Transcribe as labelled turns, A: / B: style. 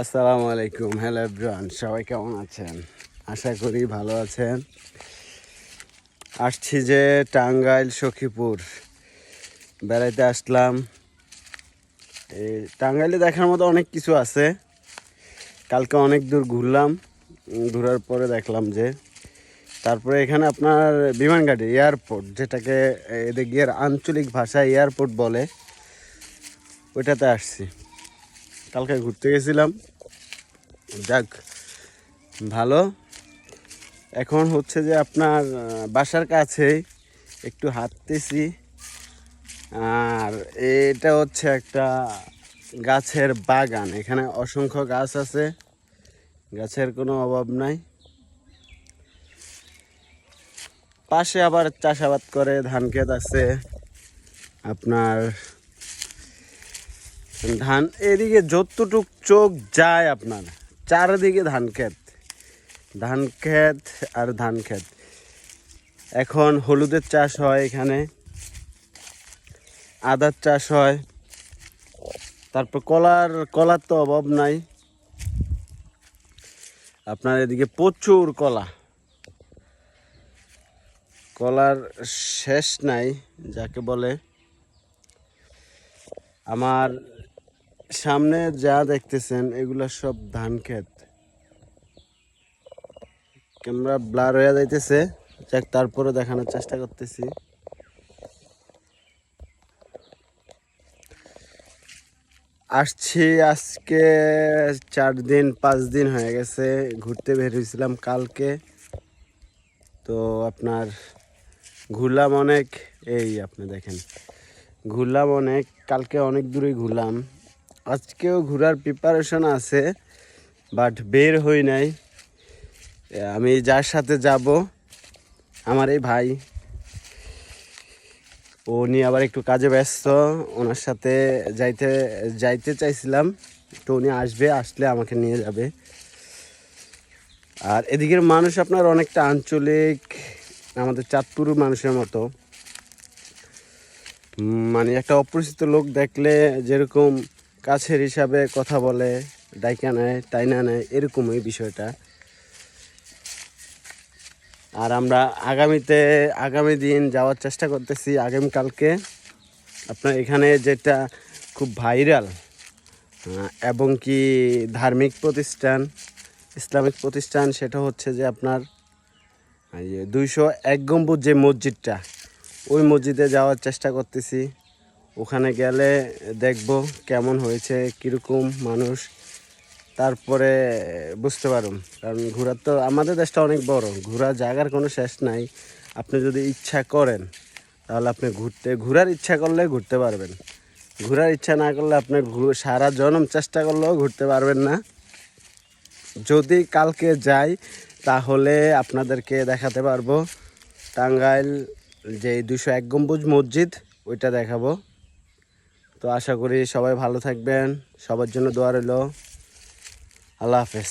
A: আসসালামু আলাইকুম। Hello everyone সবাই কেমন আছেন? আশা করি ভালো আছেন। আসছি যে টাঙ্গাইল, সখীপুর। বেড়াইতে আসলাম। এই টাঙ্গাইলে দেখার মতো অনেক কিছু আছে। কালকে অনেক দূর ঘুরলাম। ঘোরার পরে দেখলাম যে, তারপরে এখানে আপনার বিমানঘাটি, এয়ারপোর্ট, যেটাকে এদিকে আঞ্চলিক ভাষায় এয়ারপোর্ট বলে, ওইটাতে আসছি। কালকে ঘুরতে গেছিলাম। যাক, ভালো। এখন হচ্ছে যে আপনার বাসার কাছে একটু হাঁটতেছি। আর এটা হচ্ছে একটা গাছের বাগান। এখানে অসংখ্য গাছ আছে। গাছের কোনো অভাব নাই। পাশে আবার চাষাবাদ করে, ধান ক্ষেত আছে। আপনার ধান, এদিকে যতটুক চোখ যায় আপনার, চারিদিকে ধান ক্ষেত ধান ক্ষেত আর ধান ক্ষেত। এখন হলুদের চাষ হয় এখানে, আদার চাষ হয়, তারপর কলার কলার তো অভাব নাই। আপনার এদিকে প্রচুর কলা। কলার শেষ নাই, যাকে বলে। আমার সামনে যা দেখতেছেন, এগুলা সব ধান ক্ষেত। ক্যামেরা ব্লার হয়ে যাইতেছে। যাক তারপরে দেখানোর চেষ্টা করতেছি। আসছি আজকে চার দিন, পাঁচ দিন হয়ে গেছে। ঘুরতে বের হয়েছিলাম কালকে। তো আপনার ঘুরলাম অনেক। এই আপনি দেখেন, ঘুরলাম অনেক। কালকে অনেক দূরে ঘুরলাম। আজকেও ঘোরার প্রিপারেশন আছে বাট বের হই নাই। আমি যার সাথে যাব, আমার এই ভাই। ও নিয়ে আবার একটু কাজে ব্যস্ত, ওনার সাথে যাইতে যাইতে চাইছিলাম। তো উনি আসবে, আসলে আমাকে নিয়ে যাবে। আর এদিকের মানুষ আপনার অনেকটা আঞ্চলিক, আমাদের চাঁদপুর মানুষের মতো। মানে একটা অপরিচিত লোক দেখলে যেরকম কাছের হিসাবে কথা বলে, ডাইকা নেয়, টাইনা নেয় এরকম এরকমই বিষয়টা। আর আমরা আগামীতে, আগামী দিন যাওয়ার চেষ্টা করতেছি, আগামীকালকে। আপনার এখানে যেটা খুব ভাইরাল এবং কি ধার্মিক প্রতিষ্ঠান, ইসলামিক প্রতিষ্ঠান, সেটা হচ্ছে যে আপনার দুইশো এক গম্বুজ যে মসজিদটা, ওই মসজিদে যাওয়ার চেষ্টা করতেছি। ওখানে গেলে দেখব কেমন হয়েছে, কীরকম মানুষ, তারপরে বুঝতে পারুন কারণ ঘোরার তো আমাদের দেশটা অনেক বড়, ঘোরার জায়গার কোনো শেষ নাই। আপনি যদি ইচ্ছা করেন, তাহলে আপনি ঘুরতে, ঘোরার ইচ্ছা করলে ঘুরতে পারবেন। ঘোরার ইচ্ছা না করলে আপনি সারা জনম চেষ্টা করলেও ঘুরতে পারবেন না। যদি কালকে যাই, তাহলে আপনাদেরকে দেখাতে পারব। টাঙ্গাইল যে দুশো এক গম্বুজ মসজিদ, ওইটা দেখাবো। তো আশা করি সবাই ভালো থাকবেন। সবার জন্য দোয়া রইল। আল্লাহ হাফেজ।